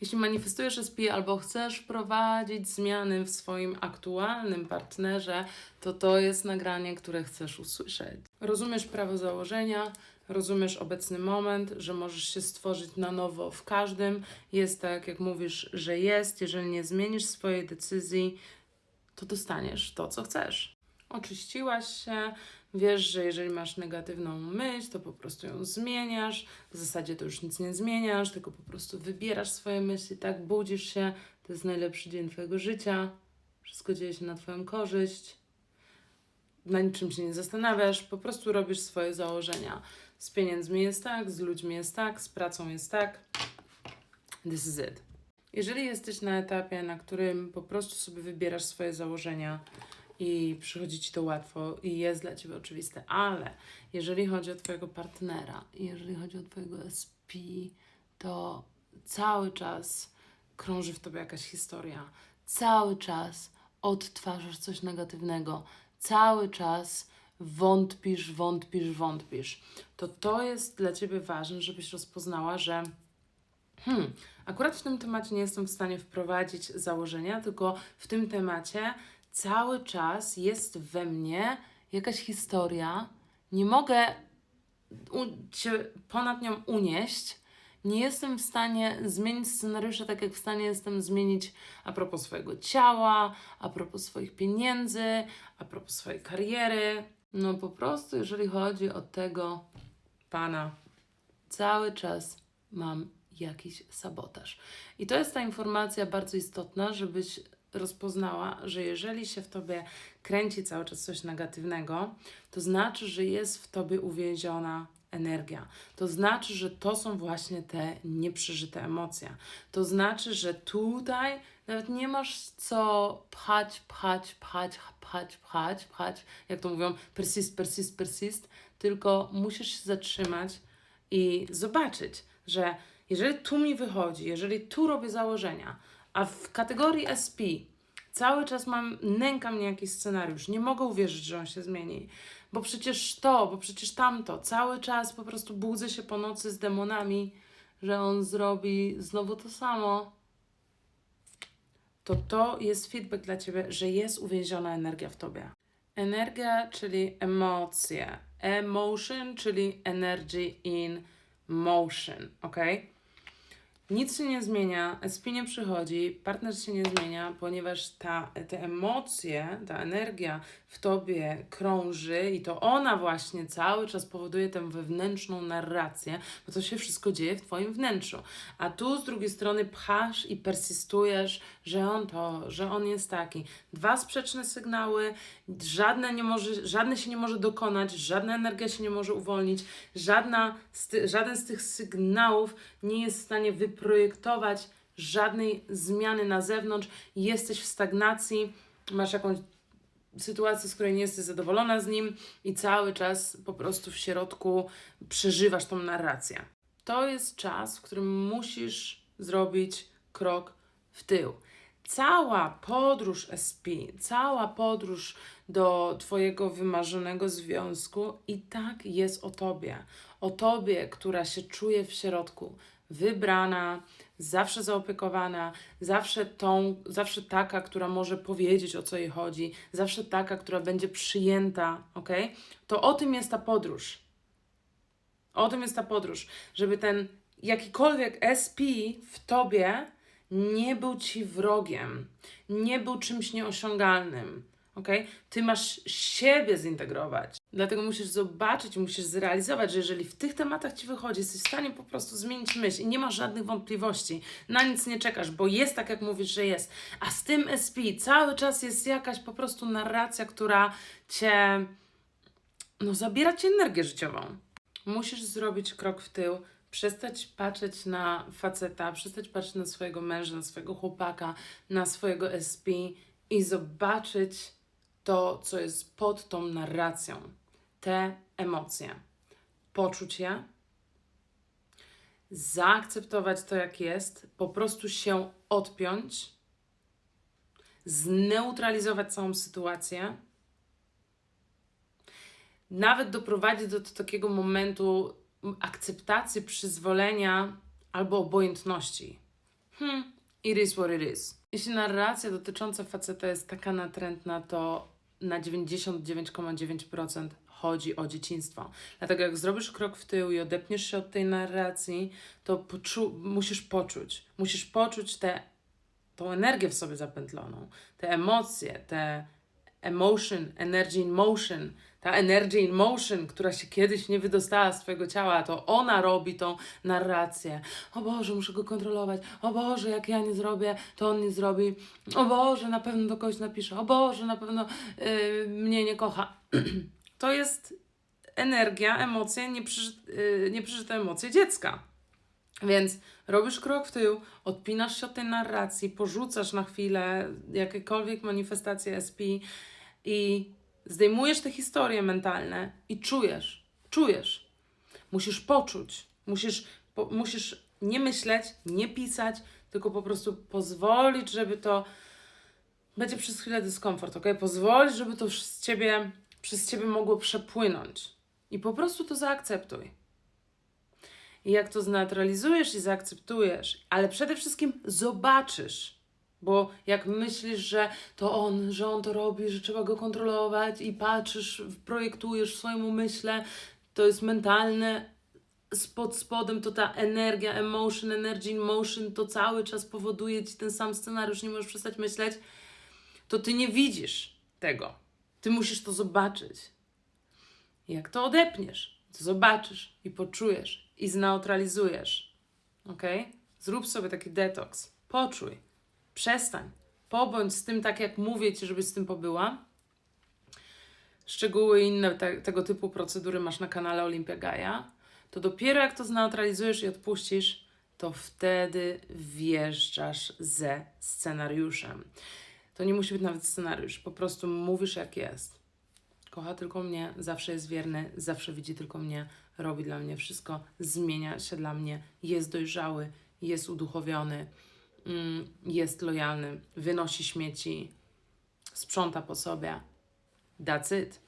Jeśli manifestujesz SP albo chcesz wprowadzić zmiany w swoim aktualnym partnerze, to to jest nagranie, które chcesz usłyszeć. Rozumiesz prawo założenia, rozumiesz obecny moment, że możesz się stworzyć na nowo w każdym. Jest tak, jak mówisz, że jest. Jeżeli nie zmienisz swojej decyzji, to dostaniesz to, co chcesz. Oczyściłaś się, wiesz, że jeżeli masz negatywną myśl, to po prostu ją zmieniasz. W zasadzie to już nic nie zmieniasz, tylko po prostu wybierasz swoje myśli, tak budzisz się. To jest najlepszy dzień Twojego życia. Wszystko dzieje się na Twoją korzyść. Na niczym się nie zastanawiasz, po prostu robisz swoje założenia. Z pieniędzmi jest tak, z ludźmi jest tak, z pracą jest tak. This is it. Jeżeli jesteś na etapie, na którym po prostu sobie wybierasz swoje założenia i przychodzi ci to łatwo i jest dla ciebie oczywiste, ale jeżeli chodzi o twojego partnera, jeżeli chodzi o twojego SP, to cały czas krąży w tobie jakaś historia. Cały czas odtwarzasz coś negatywnego. Cały czas wątpisz, wątpisz, wątpisz. To to jest dla ciebie ważne, żebyś rozpoznała, że Hmm, akurat w tym temacie nie jestem w stanie wprowadzić założenia, tylko w tym temacie cały czas jest we mnie jakaś historia. Nie mogę się ponad nią unieść. Nie jestem w stanie zmienić scenariusza tak, jak w stanie jestem zmienić a propos swojego ciała, a propos swoich pieniędzy, a propos swojej kariery. No po prostu, jeżeli chodzi o tego pana, cały czas mam jakiś sabotaż. I to jest ta informacja bardzo istotna, żebyś rozpoznała, że jeżeli się w tobie kręci cały czas coś negatywnego, to znaczy, że jest w tobie uwięziona energia. To znaczy, że to są właśnie te nieprzeżyte emocje. To znaczy, że tutaj nawet nie masz co pchać, pchać, pchać, pchać, pchać, pchać, jak to mówią, persist, persist, persist, tylko musisz się zatrzymać i zobaczyć, że jeżeli tu mi wychodzi, jeżeli tu robię założenia, a w kategorii SP cały czas mam, nęka mnie jakiś scenariusz, nie mogę uwierzyć, że on się zmieni, bo przecież to, bo przecież tamto, cały czas po prostu budzę się po nocy z demonami, że on zrobi znowu to samo, to to jest feedback dla Ciebie, że jest uwięziona energia w Tobie. Energia, czyli emocje. Emotion, czyli energy in motion, ok? Nic się nie zmienia, SP nie przychodzi, partner się nie zmienia, ponieważ ta, te emocje, ta energia w tobie krąży i to ona właśnie cały czas powoduje tę wewnętrzną narrację, bo to się wszystko dzieje w twoim wnętrzu. A tu z drugiej strony pchasz i persystujesz, że on to, że on jest taki. Dwa sprzeczne sygnały, żadne, nie może, żadne się nie może dokonać, żadna energia się nie może uwolnić, żadna z ty, żaden z tych sygnałów nie jest w stanie wyprojektować żadnej zmiany na zewnątrz, jesteś w stagnacji, masz jakąś sytuację, z której nie jesteś zadowolona z nim i cały czas po prostu w środku przeżywasz tą narrację. To jest czas, w którym musisz zrobić krok w tył. Cała podróż SP, cała podróż do Twojego wymarzonego związku i tak jest o Tobie. O Tobie, która się czuje w środku wybrana, zawsze zaopiekowana, zawsze tą, zawsze taka, która może powiedzieć o co jej chodzi, zawsze taka, która będzie przyjęta, ok? To o tym jest ta podróż. O tym jest ta podróż, żeby ten jakikolwiek SP w tobie nie był ci wrogiem, nie był czymś nieosiągalnym. Okay? Ty masz siebie zintegrować. Dlatego musisz zobaczyć, musisz zrealizować, że jeżeli w tych tematach ci wychodzi, jesteś w stanie po prostu zmienić myśl i nie masz żadnych wątpliwości, na nic nie czekasz, bo jest tak, jak mówisz, że jest. A z tym SP cały czas jest jakaś po prostu narracja, która cię, no, zabiera ci energię życiową. Musisz zrobić krok w tył, przestać patrzeć na faceta, przestać patrzeć na swojego męża, na swojego chłopaka, na swojego SP i zobaczyć to, co jest pod tą narracją, te emocje. Poczuć je, zaakceptować to, jak jest, po prostu się odpiąć, zneutralizować całą sytuację, nawet doprowadzić do, do takiego momentu akceptacji, przyzwolenia albo obojętności. hmm, it is what it is. Jeśli narracja dotycząca faceta jest taka natrętna, to na 99,9% chodzi o dzieciństwo. Dlatego jak zrobisz krok w tył i odepniesz się od tej narracji, to poczu- musisz poczuć. Musisz poczuć tę tą energię w sobie zapętloną, te emocje, te emotion, energy in motion, ta energy in motion, która się kiedyś nie wydostała z Twojego ciała, to ona robi tą narrację. O Boże, muszę go kontrolować. O Boże, jak ja nie zrobię, to on nie zrobi. O Boże, na pewno do kogoś napisze. O Boże, na pewno yy, mnie nie kocha. to jest energia, emocje, nieprzeży, yy, nieprzeżyte emocje dziecka. Więc robisz krok w tył, odpinasz się od tej narracji, porzucasz na chwilę jakiekolwiek manifestacje SP i zdejmujesz te historie mentalne i czujesz, czujesz. Musisz poczuć, musisz, po, musisz nie myśleć, nie pisać, tylko po prostu pozwolić, żeby to będzie przez chwilę dyskomfort, ok? Pozwolić, żeby to z ciebie, przez ciebie mogło przepłynąć. I po prostu to zaakceptuj. I jak to zneutralizujesz i zaakceptujesz, ale przede wszystkim zobaczysz. Bo jak myślisz, że to on, że on to robi, że trzeba go kontrolować i patrzysz, projektujesz w swoim umyśle, to jest mentalne, spod spodem to ta energia, emotion, energy in motion, to cały czas powoduje ci ten sam scenariusz, nie możesz przestać myśleć, to ty nie widzisz tego. Ty musisz to zobaczyć. Jak to odepniesz, to zobaczysz i poczujesz i zneutralizujesz. Ok? Zrób sobie taki detoks. Poczuj. Przestań. Pobądź z tym tak, jak mówię ci, żebyś z tym pobyła. Szczegóły inne te, tego typu procedury masz na kanale Olimpia Gaia. To dopiero jak to zneutralizujesz i odpuścisz, to wtedy wjeżdżasz ze scenariuszem. To nie musi być nawet scenariusz, po prostu mówisz jak jest. Kocha tylko mnie, zawsze jest wierny, zawsze widzi tylko mnie, robi dla mnie wszystko, zmienia się dla mnie, jest dojrzały, jest uduchowiony, mm, jest lojalny, wynosi śmieci, sprząta po sobie. That's it.